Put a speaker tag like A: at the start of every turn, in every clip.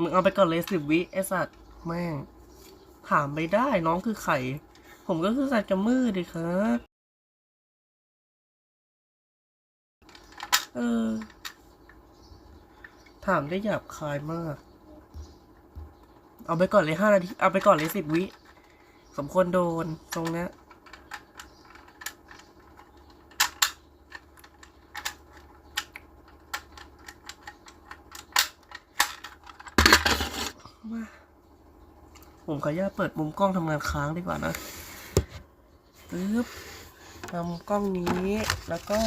A: มึงเอาไปก่อนเลยสิบวิไอสัตว์แม่ง ถามไม่ได้น้องคือไข่ผมก็คือสัตว์กระมือดิครับเออ ถามได้หยาบคายมาก เอาไปก่อนเลยห้านาที เอาไปก่อนเลยสิบวิ สมควรโดนตรงเนี้ย มาผมขออนุญาตเปิดมุมกล้องทำงานค้างดีกว่านะปึ๊บทำกล้องนี้แล้วก็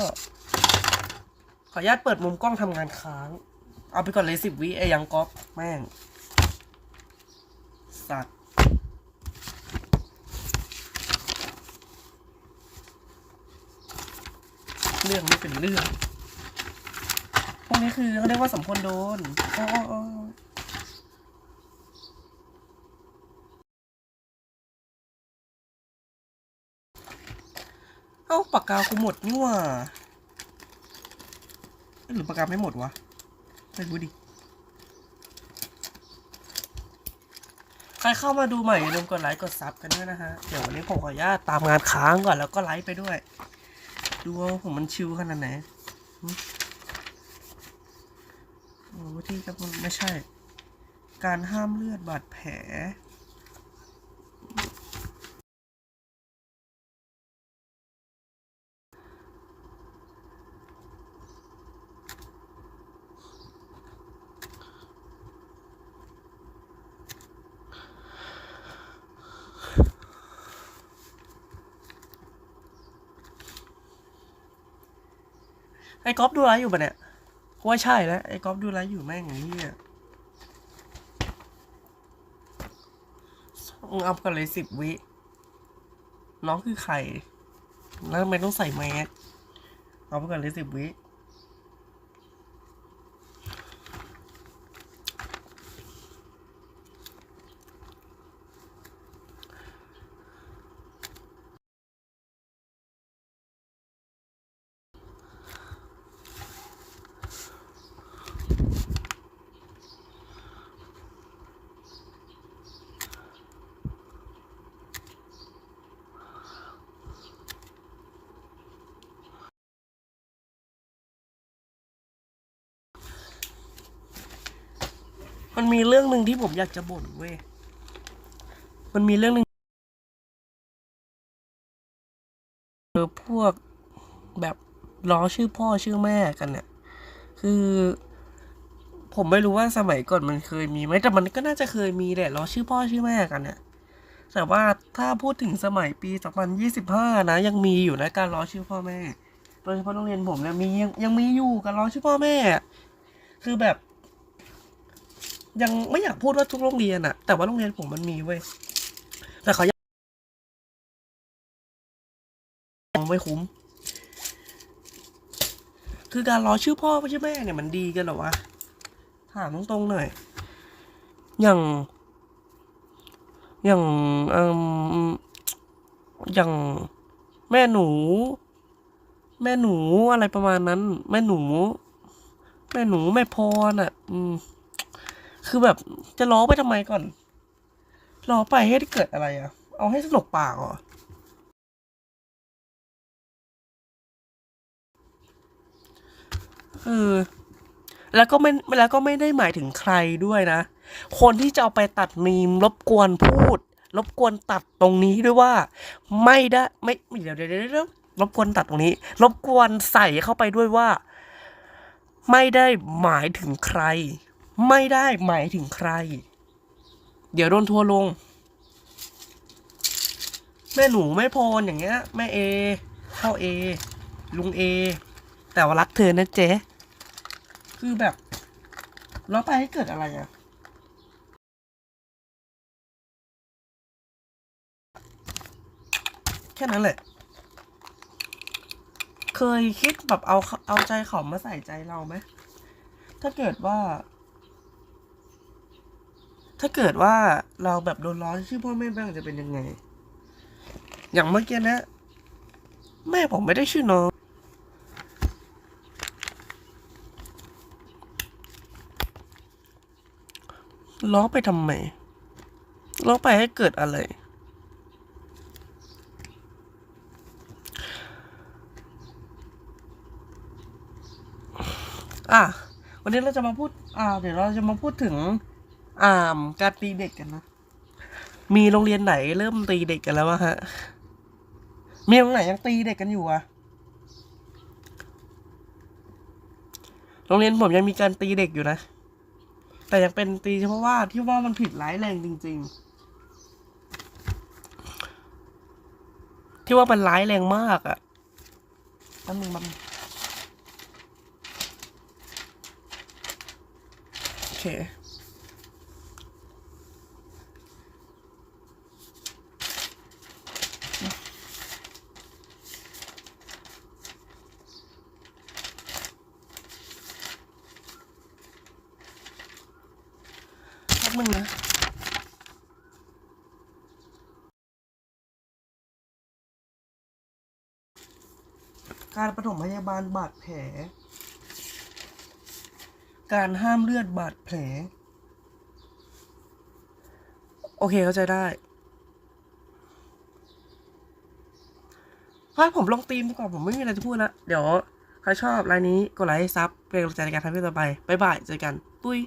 A: ขออนุญาตเปิดมุมกล้องทำงานค้าง เอาไปก่อนเลยสิบวิไอ้ยังก๊อปแม่ง สัตว์เรื่องไม่เป็นเรื่อง พวกนี้คือเขาเรียกว่าสมควรโดนอ๋ออ๋ออ๋อ เอ้าปากกากูหมดนี่ว่า หรือปากกาไม่หมดวะไม่รู้ดิ ใครเข้ามาดูใหม่อย่าลืมกดไลค์กดซับกันด้วยนะฮะ เดี๋ยววันนี้ผมขออนุญาตตามงานค้างก่อนแล้วก็ไลค์ไปด้วย ดูว่าผมมันชิวขนาดไหนโอ้วิธีกับไม่ใช่ การห้ามเลือดบาดแผล ไอ้ก๊อฟดูไลฟ์อยู่ปะเนี่ยกูว่าใช่แล้วไอ้ก๊อฟดูไลฟ์อยู่แม่งอย่างนี้อะมึงอัพกันเลยสิบวิ น้องคือใคร แล้วทำไมต้องใส่แมสเอาไปก่อนเลยสิบวิ มันมีเรื่องหนึ่งที่ผมอยากจะบ่นเว้ย มันมีเรื่องหนึ่งเออพวกแบบล้อชื่อพ่อชื่อแม่กันเนี่ย คือ ผมไม่รู้ว่าสมัยก่อนมันเคยมีไหมแต่มันก็น่าจะเคยมีแหละล้อชื่อพ่อชื่อแม่กันเนี่ยแต่ว่าถ้าพูดถึงสมัยปี 2025 นะ ยังมีอยู่นะการล้อชื่อพ่อแม่โดยเฉพาะโรงเรียนผมเนี่ยมียังยังมีอยู่การล้อชื่อพ่อแม่ คือแบบ ยังไม่อยากพูดว่าทุกโรงเรียนอะแต่ว่าโรงเรียนผมมันมีเว้ยแต่เขายังไม่คุ้ม คือการรอชื่อพ่อชื่อแม่เนี่ยมันดีกันหรอวะ ถามตรงๆหน่อย อย่าง อย่างเอ่มอย่างแม่หนู แม่หนูอะไรประมาณนั้น แม่หนู แม่หนูแม่พรอะ อืม คือแบบจะล้อไปทำไมก่อนล้อไปให้ได้เกิดอะไรอะเอาให้สนุกปากเหรอเออแล้วก็ไม่แล้วก็ไม่ได้หมายถึงใครด้วยนะ คนที่จะเอาไปตัดมีมรบกวนพูด รบกวนตัดตรงนี้ด้วยว่า ไม่ได้ไม่เดี๋ยวเดี๋ยวเดี๋ยวรบกวนตัดตรงนี้ รบกวนใส่เข้าไปด้วยว่า ไม่ได้หมายถึงใคร ไม่ได้หมายถึงใคร เดี๋ยวโดนทัวร์ลง แม่หนูแม่พรอย่างเงี้ย แม่เอเข้าเอ ลุงเอ แต่ว่ารักเธอนะเจ๊คือแบบแล้วไปให้เกิดอะไรอะแค่นั้นแหละ เคยคิดแบบเอาเอาใจเขามาใส่ใจเราไหม ถ้าเกิดว่า ถ้าเกิดว่าเราแบบโดนล้อชื่อพ่อแม่บ้างจะเป็นยังไง อย่างเมื่อกี้นะ แม่ผมไม่ได้ชื่อน้อง ล้อไปทำไม ล้อไปให้เกิดอะไร อะ วันนี้เราจะมาพูด อ่า เดี๋ยวเราจะมาพูดถึง อ่าการตีเด็กกันนะ มีโรงเรียนไหนเริ่มตีเด็กกันแล้ววะฮะ มีโรงไหนยังตีเด็กกันอยู่อะโรงเรียนผมยังมีการตีเด็กอยู่นะ แต่ยังเป็นตีเฉพาะว่าที่ว่ามันผิดร้ายแรงจริง ๆ ที่ว่ามันร้ายแรงมากอะแป๊บนึงมันโอเค แป๊บนึงนะการปฐมพยาบาลบาดแผล การห้ามเลือดบาดแผล โอเคเข้าใจได้พาผมลงตีมดีกว่าผมไม่มีอะไรจะพูดละเดี๋ยว ใครชอบรายนี้ กดไลค์ซับเป็นกำลังใจในการทำคลิปต่อไป บ๊ายบาย เจอกัน ปุ้ย